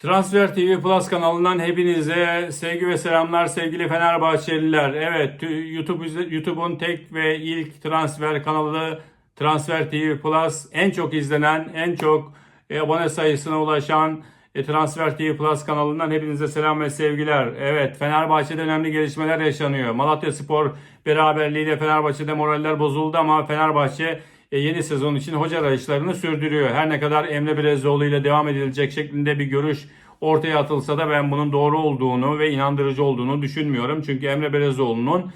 Transfer TV Plus kanalından hepinize sevgi ve selamlar sevgili Fenerbahçeliler. Evet YouTube YouTube'un tek ve ilk transfer kanalı Transfer TV Plus en çok izlenen, en çok e, abone sayısına ulaşan e, Transfer TV Plus kanalından hepinize selam ve sevgiler. Evet Fenerbahçe'de önemli gelişmeler yaşanıyor. Malatya Spor beraberliğiyle Fenerbahçe'de moraller bozuldu ama Fenerbahçe yeni sezon için hoca arayışlarını sürdürüyor. Her ne kadar Emre Belezoğlu ile devam edilecek şeklinde bir görüş ortaya atılsa da ben bunun doğru olduğunu ve inandırıcı olduğunu düşünmüyorum. Çünkü Emre Belezoğlu'nun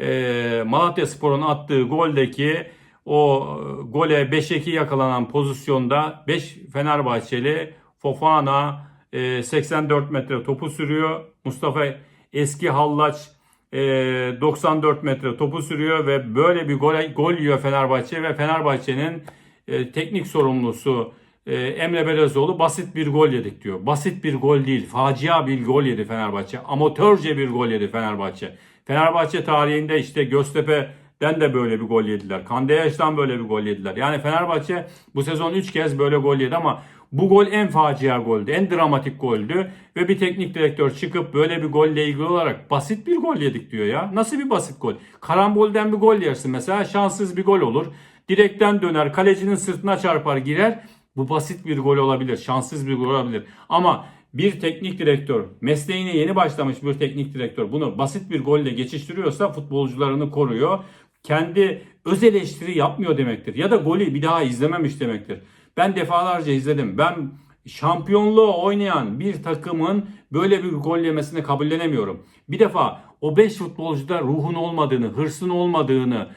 e, Malatya Spor'un attığı goldeki o e, gole 5-2 yakalanan pozisyonda 5 Fenerbahçeli Fofana e, 84 metre topu sürüyor. Mustafa Eski Hallaç e, 94 metre topu sürüyor ve böyle bir gol, gol yiyor Fenerbahçe ve Fenerbahçe'nin e, teknik sorumlusu e, Emre Belezoğlu basit bir gol yedik diyor. Basit bir gol değil, facia bir gol yedi Fenerbahçe. Amatörce bir gol yedi Fenerbahçe. Fenerbahçe tarihinde işte Göztepe'den de böyle bir gol yediler. Kandeyaş'tan böyle bir gol yediler. Yani Fenerbahçe bu sezon 3 kez böyle gol yedi ama bu gol en facia goldü, en dramatik goldü ve bir teknik direktör çıkıp böyle bir golle ilgili olarak basit bir gol yedik diyor ya. Nasıl bir basit gol? Karambolden bir gol yersin mesela şanssız bir gol olur. Direkten döner, kalecinin sırtına çarpar girer. Bu basit bir gol olabilir, şanssız bir gol olabilir. Ama bir teknik direktör, mesleğine yeni başlamış bir teknik direktör bunu basit bir golle geçiştiriyorsa futbolcularını koruyor. Kendi öz eleştiri yapmıyor demektir. Ya da golü bir daha izlememiş demektir. Ben defalarca izledim. Ben şampiyonluğu oynayan bir takımın böyle bir gol yemesini kabullenemiyorum. Bir defa o 5 futbolcuda ruhun olmadığını, hırsın olmadığını,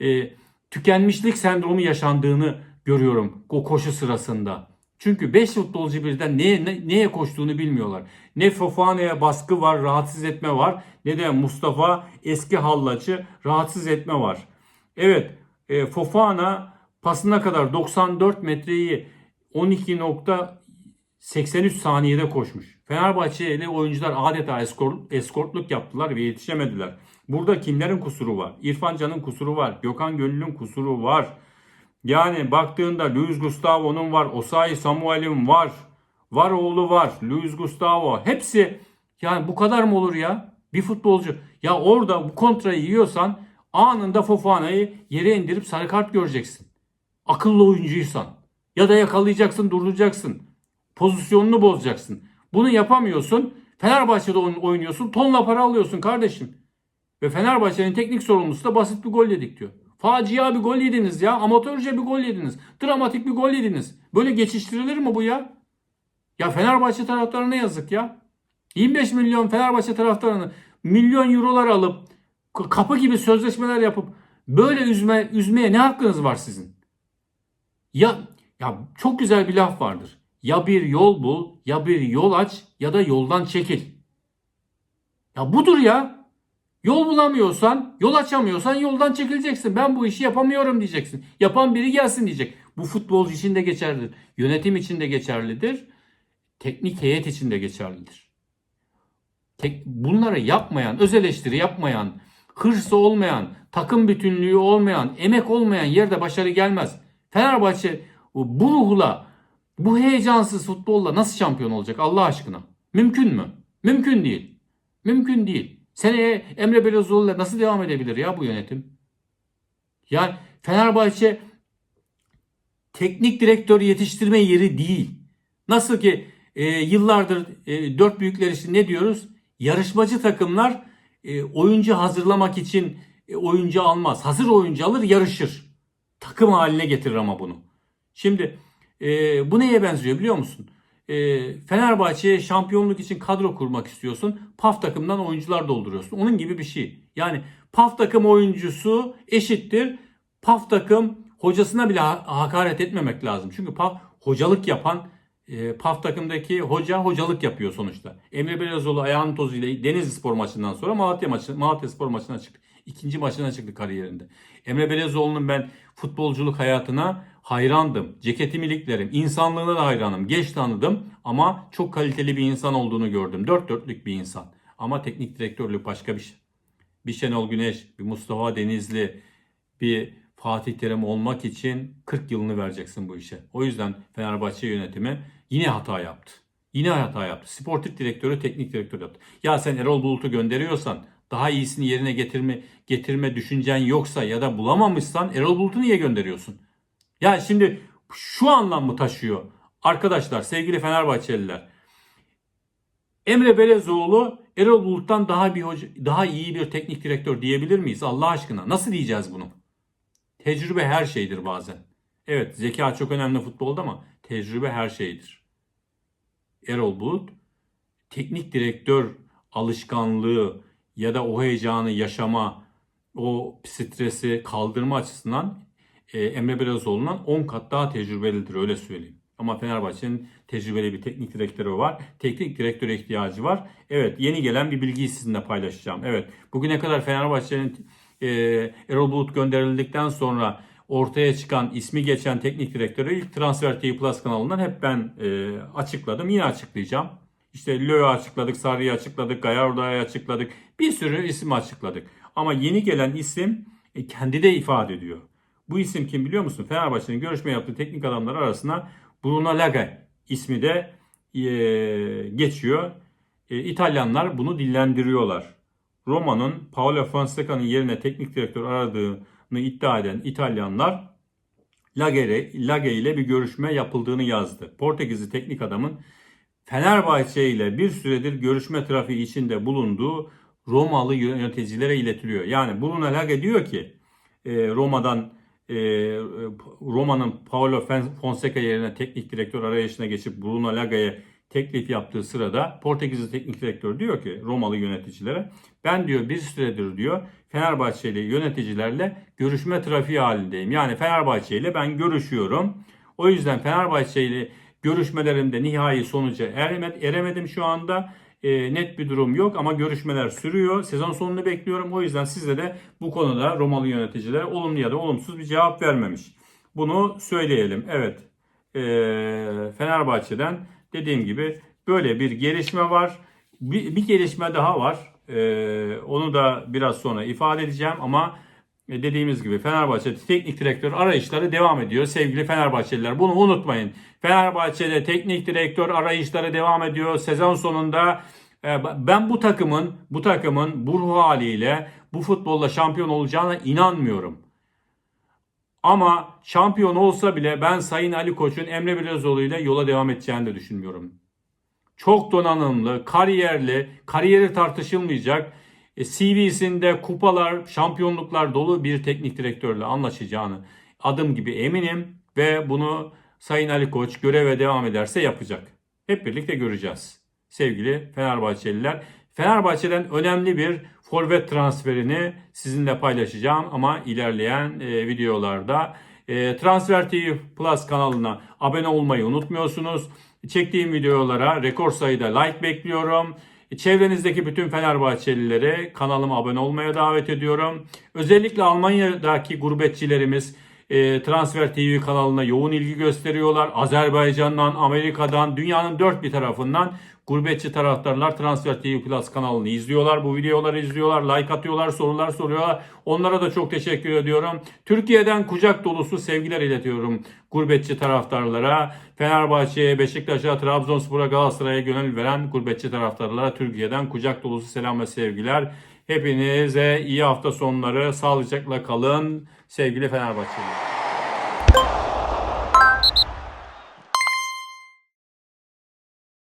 e, tükenmişlik sendromu yaşandığını görüyorum o koşu sırasında. Çünkü 5 futbolcu birden neye, ne, neye koştuğunu bilmiyorlar. Ne Fofana'ya baskı var, rahatsız etme var. Ne de Mustafa eski hallaçı rahatsız etme var. Evet e, Fofana pasına kadar 94 metreyi 12.83 saniyede koşmuş. Fenerbahçeli oyuncular adeta eskort, eskortluk yaptılar ve yetişemediler. Burada kimlerin kusuru var? İrfan Can'ın kusuru var. Gökhan Gönül'ün kusuru var. Yani baktığında Luis Gustavo'nun var. Osayi Samuel'in var. Var oğlu var. Luis Gustavo. Hepsi yani bu kadar mı olur ya? Bir futbolcu. Ya orada bu kontrayı yiyorsan anında Fofana'yı yere indirip sarı kart göreceksin. Akıllı oyuncuysan. Ya da yakalayacaksın, durduracaksın. Pozisyonunu bozacaksın. Bunu yapamıyorsun. Fenerbahçe'de oynuyorsun. Tonla para alıyorsun kardeşim. Ve Fenerbahçe'nin teknik sorumlusu da basit bir gol yedik diyor. Facia bir gol yediniz ya. Amatörce bir gol yediniz. Dramatik bir gol yediniz. Böyle geçiştirilir mi bu ya? Ya Fenerbahçe taraftarına yazık ya. 25 milyon Fenerbahçe taraftarını milyon eurolar alıp kapı gibi sözleşmeler yapıp böyle üzme, üzmeye ne hakkınız var sizin? Ya ya çok güzel bir laf vardır. Ya bir yol bul, ya bir yol aç ya da yoldan çekil. Ya budur ya. Yol bulamıyorsan, yol açamıyorsan yoldan çekileceksin. Ben bu işi yapamıyorum diyeceksin. Yapan biri gelsin diyecek. Bu futbolcu için de geçerlidir. Yönetim için de geçerlidir. Teknik heyet için de geçerlidir. Tek, bunları yapmayan, öz eleştiri yapmayan, hırsı olmayan, takım bütünlüğü olmayan, emek olmayan yerde başarı gelmez. Fenerbahçe bu ruhla, bu heyecansız futbolla nasıl şampiyon olacak Allah aşkına? Mümkün mü? Mümkün değil. Mümkün değil. Seneye Emre Belözoğlu'yla nasıl devam edebilir ya bu yönetim? Yani Fenerbahçe teknik direktör yetiştirme yeri değil. Nasıl ki e, yıllardır e, dört büyükler için ne diyoruz? Yarışmacı takımlar e, oyuncu hazırlamak için e, oyuncu almaz. Hazır oyuncu alır yarışır. Takım haline getirir ama bunu. Şimdi e, bu neye benziyor biliyor musun? E, Fenerbahçe'ye şampiyonluk için kadro kurmak istiyorsun. PAF takımdan oyuncular dolduruyorsun. Onun gibi bir şey. Yani PAF takım oyuncusu eşittir. PAF takım hocasına bile hakaret etmemek lazım. Çünkü PAF hocalık yapan e, PAF takımdaki hoca hocalık yapıyor sonuçta. Emre Belezoğlu ayağının tozuyla Denizli Spor maçından sonra Malatya maçı Malatya Spor maçına çıktı. İkinci maçına çıktı kariyerinde. Emre Belezoğlu'nun ben futbolculuk hayatına hayrandım. Ceketimi iliklerim. insanlığına da hayranım. Geç tanıdım ama çok kaliteli bir insan olduğunu gördüm. Dört dörtlük bir insan. Ama teknik direktörlük başka bir şey. Bir Şenol Güneş, bir Mustafa Denizli, bir Fatih Terim olmak için 40 yılını vereceksin bu işe. O yüzden Fenerbahçe yönetimi yine hata yaptı. Yine hata yaptı. Sportif direktörü teknik direktör yaptı. Ya sen Erol Bulut'u gönderiyorsan daha iyisini yerine getirme getirme düşüncen yoksa ya da bulamamışsan Erol Bulut'u niye gönderiyorsun? Ya şimdi şu anlam mı taşıyor? Arkadaşlar, sevgili Fenerbahçeliler. Emre Belezoğlu Erol Bulut'tan daha bir hoca, daha iyi bir teknik direktör diyebilir miyiz Allah aşkına? Nasıl diyeceğiz bunu? Tecrübe her şeydir bazen. Evet, zeka çok önemli futbolda ama tecrübe her şeydir. Erol Bulut teknik direktör alışkanlığı ya da o heyecanı yaşama, o stresi kaldırma açısından e, Emre Belezoğlu'ndan 10 kat daha tecrübelidir öyle söyleyeyim. Ama Fenerbahçe'nin tecrübeli bir teknik direktörü var. Teknik direktöre ihtiyacı var. Evet yeni gelen bir bilgiyi sizinle paylaşacağım. Evet bugüne kadar Fenerbahçe'nin e, Erol Bulut gönderildikten sonra ortaya çıkan ismi geçen teknik direktörü ilk Transfer TV Plus kanalından hep ben e, açıkladım. Yine açıklayacağım. İşte Löw açıkladık, Sarri'yi açıkladık, Gallarda'yı açıkladık. Bir sürü isim açıkladık. Ama yeni gelen isim e, kendi de ifade ediyor. Bu isim kim biliyor musun? Fenerbahçe'nin görüşme yaptığı teknik adamlar arasında Bruno Lage ismi de e, geçiyor. E, İtalyanlar bunu dillendiriyorlar. Roma'nın Paolo Fonseca'nın yerine teknik direktör aradığını iddia eden İtalyanlar Lage, Lage ile bir görüşme yapıldığını yazdı. Portekizli teknik adamın Fenerbahçe ile bir süredir görüşme trafiği içinde bulunduğu Romalı yöneticilere iletiliyor. Yani Bruno Lage diyor ki e, Roma'dan e, Roma'nın Paulo Fonseca yerine teknik direktör arayışına geçip Bruno Lage'ye teklif yaptığı sırada Portekizli teknik direktör diyor ki Romalı yöneticilere ben diyor bir süredir diyor Fenerbahçeli yöneticilerle görüşme trafiği halindeyim. Yani Fenerbahçe ile ben görüşüyorum. O yüzden Fenerbahçe ile görüşmelerimde nihai sonuca eremedim şu anda. E, net bir durum yok ama görüşmeler sürüyor. Sezon sonunu bekliyorum. O yüzden size de bu konuda Romalı yöneticiler olumlu ya da olumsuz bir cevap vermemiş. Bunu söyleyelim. Evet. E, Fenerbahçe'den dediğim gibi böyle bir gelişme var. Bir, bir gelişme daha var. E, onu da biraz sonra ifade edeceğim ama e, dediğimiz gibi Fenerbahçe teknik direktör arayışları devam ediyor sevgili Fenerbahçeliler. Bunu unutmayın. Fenerbahçe'de teknik direktör arayışları devam ediyor. Sezon sonunda e, ben bu takımın bu takımın bu ruh haliyle bu futbolla şampiyon olacağına inanmıyorum. Ama şampiyon olsa bile ben Sayın Ali Koç'un Emre Belözoğlu ile yola devam edeceğini de düşünmüyorum. Çok donanımlı, kariyerli, kariyeri tartışılmayacak e, CV'sinde kupalar, şampiyonluklar dolu bir teknik direktörle anlaşacağını adım gibi eminim ve bunu Sayın Ali Koç göreve devam ederse yapacak. Hep birlikte göreceğiz. Sevgili Fenerbahçeliler, Fenerbahçe'den önemli bir forvet transferini sizinle paylaşacağım ama ilerleyen e, videolarda e, Transfer TV Plus kanalına abone olmayı unutmuyorsunuz. Çektiğim videolara rekor sayıda like bekliyorum. Çevrenizdeki bütün Fenerbahçelilere kanalıma abone olmaya davet ediyorum. Özellikle Almanya'daki gurbetçilerimiz e, Transfer TV kanalına yoğun ilgi gösteriyorlar. Azerbaycan'dan, Amerika'dan, dünyanın dört bir tarafından gurbetçi taraftarlar Transfer TV Plus kanalını izliyorlar. Bu videoları izliyorlar, like atıyorlar, sorular soruyorlar. Onlara da çok teşekkür ediyorum. Türkiye'den kucak dolusu sevgiler iletiyorum gurbetçi taraftarlara. Fenerbahçe'ye, Beşiktaş'a, Trabzonspor'a, Galatasaray'a gönül veren gurbetçi taraftarlara Türkiye'den kucak dolusu selam ve sevgiler. Hepinize iyi hafta sonları, sağlıcakla kalın sevgili Fenerbahçeliler.